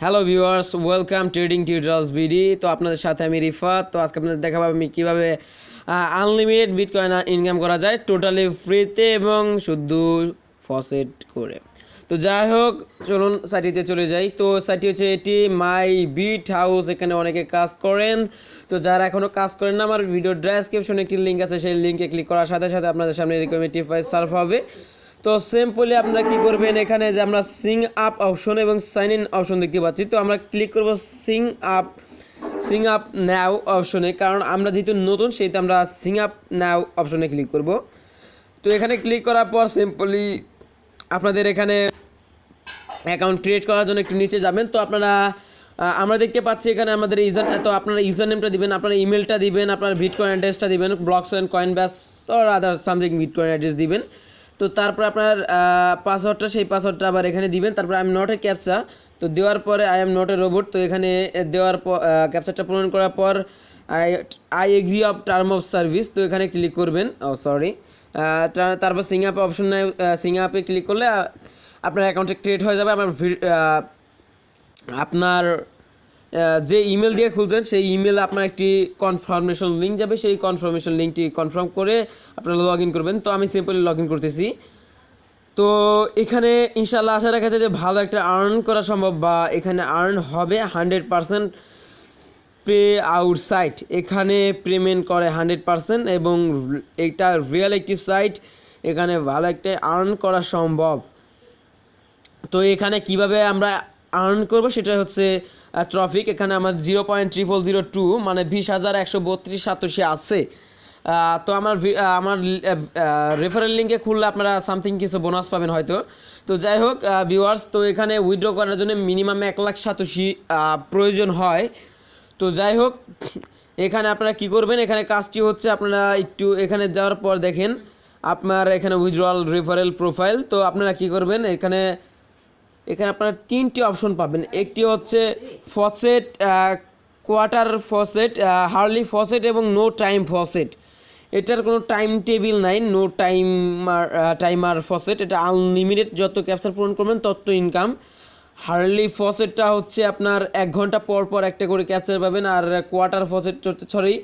Hello viewers welcome trading tutorials BD তো আপনাদের সাথে আমি রিফাত। তো আজকে আপনাদের দেখাবো আমি কীভাবে আনলিমিটেড বিটকয়েন ইনকাম করা যায় টোটালি ফ্রিতে এবং শুদ্ধ ফসেট করে। তো যাই হোক, চলুন সাইটিতে চলে যাই। তো সাইটটি হচ্ছে এটি মাই বিট হাউস এখানে অনেকে কাজ করেন। তো যারা এখনও কাজ করেন না, আমার ভিডিও ড্রেসক্রিপশনে একটি লিঙ্ক আছে। সেই লিঙ্কে ক্লিক করার সাথে সাথে আপনাদের সামনে এরকম একটি সার্ভ হবে। তো সিম্পলি আপনারা কি করবেন এখানে যে আমরা সিং আপ অপশন এবং সাইন ইন অপশন দেখতে পাচ্ছি। তো আমরা ক্লিক করব sign up sign up now অপশনে কারণ আমরা যেহেতু নতুন, সেহেতু আমরা সিং আপ নাও অপশনে ক্লিক করব। তো এখানে ক্লিক করার পর সিম্পলি আপনাদের এখানে অ্যাকাউন্ট ক্রিয়েট করার জন্য একটু নিচে যাবেন। তো আপনারা আমরা দেখতে পাচ্ছি এখানে আমাদের ইউজার তো আপনারা ইউজার নেমটা দিবেন, আপনার ইমেলটা দিবেন, আপনার বিটকয়েন অ্যাড্রেসটা দিবেন blocks and Coinbase or other something bitcoin address দিবেন। তো তারপর আপনার পাসওয়ার্ডটা সেই পাসওয়ার্ডটা আবার এখানে দিবেন। তারপর I am not a captcha তো দেওয়ার পরে I am not a robot তো এখানে দেওয়ার পর ক্যাপচারটা পূরণ করার পর I I agree of term of service তো এখানে ক্লিক করবেন। ও সরি তারপর সিং আপে অপশন নেয় সিং আপে ক্লিক করলে আপনার অ্যাকাউন্টে ক্রিয়েট হয়ে যাবে। আপনার আহ, যে ইমেল দিয়ে খুলছেন, সেই ইমেলে আপনার একটি কনফার্মেশন লিঙ্ক যাবে। সেই কনফার্মেশন লিঙ্কটি কনফার্ম করে আপনারা লগ ইন করবেন। তো আমি সিম্পলি লগ ইন করতেছি। তো এখানে ইনশাল্লাহ আশা রাখা যায় যে ভালো একটা আর্ন করা সম্ভব বা এখানে আর্ন হবে hundred percent pay out site এখানে পেমেন্ট করে হান্ড্রেড পারসেন্ট এবং এটা রিয়েল একটি সাইট এখানে ভালো একটা আর্ন করা সম্ভব। তো এখানে কীভাবে আমরা আর্ন করব সেটা হচ্ছে ট্রফিক এখানে আমার zero point triple zero two মানে বিশ হাজার একশো বত্রিশ সাতাশি আছে। তো আমার আমার রেফারেল লিঙ্কে খুললে আপনারা সামথিং কিছু বোনাস পাবেন হয়তো। তো যাই হোক ভিউয়ার্স তো এখানে উইথড্র করার জন্য মিনিমাম এক লাখ সাতাশি প্রয়োজন হয়। তো যাই হোক, এখানে আপনারা কি করবেন? এখানে কাজটি হচ্ছে আপনারা একটু এখানে যাওয়ার পর দেখেন, আপনার এখানে উইথড্রয়াল রেফারেল প্রোফাইল তো আপনারা কি করবেন? এখানে এখানে আপনারা তিনটি অপশন পাবেন। একটি হচ্ছে faucet quarter faucet hourly faucet এবং নো টাইম ফসেট। এটার কোনো টাইম টেবিল নাই, নো টাইমার টাইমার ফসেট। এটা আনলিমিটেড, যত ক্যাপচার পূরণ করবেন তত ইনকাম। হার্লি ফসেটটা হচ্ছে আপনার এক ঘণ্টা পর পর একটা করে ক্যাপচার পাবেন আর quarter faucet sorry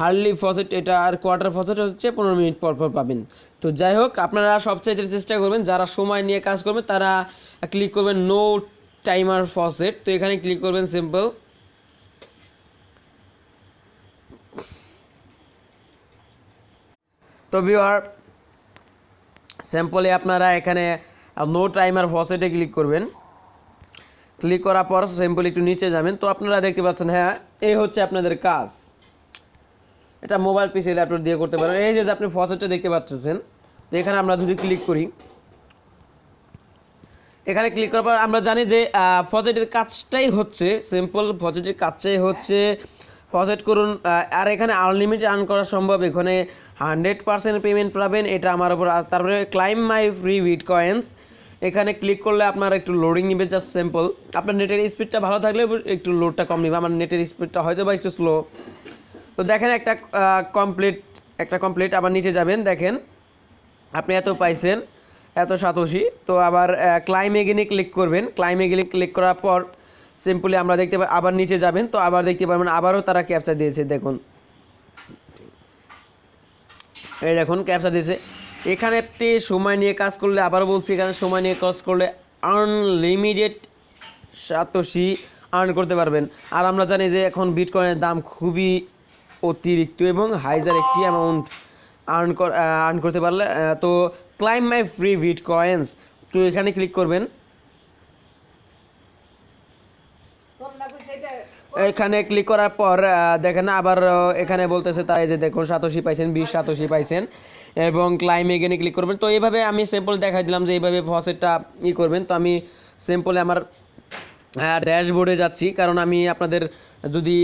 hourly faucet, এটা আর কোয়ার্টার ফসেট হচ্ছে পনেরো মিনিট পর পর পাবেন। তো যাই হোক, আপনারা সবচেয়ে চেষ্টা করবেন, যারা সময় নিয়ে কাজ করবেন, তারা ক্লিক করবেন নো টাইমার ফসেট তো এখানে ক্লিক করবেন সিম্পল তো ভিওয়ার স্যাম্পলে আপনারা এখানে নো টাইমার ফসেটে ক্লিক করবেন। ক্লিক করার পর সিম্পল একটু নিচে যাবেন। তো আপনারা দেখতে পাচ্ছেন হ্যাঁ এই হচ্ছে আপনাদের কাজ। এটা মোবাইল পিসি ল্যাপটপ দিয়ে করতে পারেন। এই যে আপনি ফসেটটা দেখতে পাচ্ছেন, তো এখানে আমরা যদি ক্লিক করি। এখানে ক্লিক করার পর আমরা জানি যে ফজেটের কাজটাই হচ্ছে, সিম্পল ফজেটের কাজটাই হচ্ছে ফজেট করুন আর এখানে আনলিমিটেড আর্ন করা সম্ভব। এখানে হান্ড্রেড পার্সেন্ট পেমেন্ট পাবেন। এটা আমার উপর তারপরে claim my free bitcoins এখানে ক্লিক করলে আপনার একটু লোডিং নেবে জাস্ট সিম্পল আপনার নেটের স্পিডটা ভালো থাকলে একটু লোডটা কম নেবে। আমার নেটের স্পিডটা হয়তো বা একটু স্লো তো দেখেন একটা কমপ্লিট একটা কমপ্লিট আবার নিচে যাবেন। দেখেন, আপনি এত পাইছেন, এত সাতোশি। তো আবার ক্লাইমে এগিনে ক্লিক করবেন। ক্লাইমে এগিনে ক্লিক করার পর সিম্পলি আমরা দেখতে পাই আবার নিচে যাবেন। তো আবার দেখতে পারবেন, আবারও তারা ক্যাপচার দিয়েছে, দেখুন। এই দেখুন ক্যাপচার দিয়েছে। এখানে একটি সময় নিয়ে কাজ করলে আবারও বলছি, এখানে সময় নিয়ে কাজ করলে আনলিমিটেড সাতোশি আর্ন করতে পারবেন। আর আমরা জানি যে এখন বিটকয়েনের দাম খুবই অতিরিক্ত এবং হাইজার একটি অ্যামাউন্ট আর্ন আর্ন করতে পারলে তো claim my free bitcoins তো এখানে ক্লিক করবেন। এখানে ক্লিক করার পর দেখেন আবার এখানে বলতেছে তাই যে দেখুন সাতোশি পাইছেন, বিশ সাতোশি পাইছেন। এবং ক্লাইম এগেনে ক্লিক করবেন। তো এইভাবে আমি সিম্পল দেখাই দিলাম যে এইভাবে ফসেটটা ই করবেন। তো আমি সিম্পলে আমার ড্যাশবোর্ডে যাচ্ছি। কারণ আমি আপনাদের যদি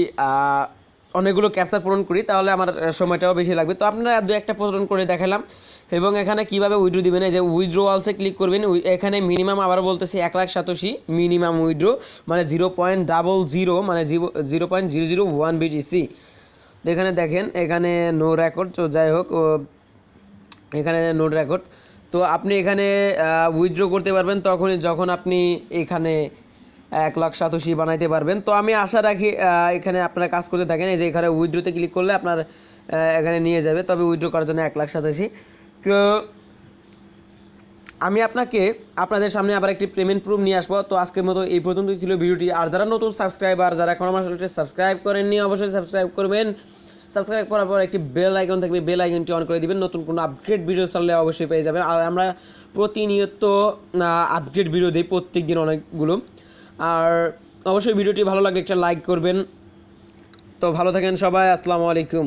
অনেকগুলো ক্যাপচার পূরণ করি, তাহলে আমার সময়টাও বেশি লাগবে। তো আপনারা দু একটা পূরণ করে দেখালাম। এবং এখানে কীভাবে উইড্রো দিবেন? এই যে উইড্রো অলসে ক্লিক করবেন। এখানে মিনিমাম আবার বলতেছি এক লাখ সাতাশি মিনিমাম উইড্রো মানে জিরো পয়েন্ট ডাবল জিরো মানে zero point zero zero one BTC এখানে দেখেন, এখানে নো রেকর্ড তো যাই হোক এখানে নোট রেকর্ড। তো আপনি এখানে উইথড্র করতে পারবেন তখনই যখন আপনি এখানে এক লাখ সাতশি বানাইতে পারবেন। তো আমি আশা রাখি এখানে আপনারা কাজ করতে থাকেন। এই যে এখানে উইড্রোতে ক্লিক করলে আপনার এখানে নিয়ে যাবে। তবে উইড্রো করার জন্য এক লাখ সাতাশি। তো আমি আপনাকে, আপনাদের সামনে আবার একটি পেমেন্ট প্রুফ নিয়ে আসব। তো আজকের মতো এই পর্যন্তই ছিল ভিডিওটি। আর যারা নতুন সাবস্ক্রাইবার যারা এখন আমার সাবস্ক্রাইব করেননি, অবশ্যই সাবস্ক্রাইব করবেন। সাবস্ক্রাইব করার পর একটি বেল আইকন থাকবে। বেল আইকনটি অন করে দিবেন। নতুন কোনো আপগ্রেড ভিডিও চাললে অবশ্যই পেয়ে যাবেন। আর আমরা প্রতিনিয়ত আপগ্রেড ভিডিও দিই প্রত্যেক দিন অনেকগুলো। আর অবশ্যই ভিডিওটি ভালো লাগলে একটা লাইক করবেন। তো ভালো থাকেন সবাই। আসসালামু আলাইকুম।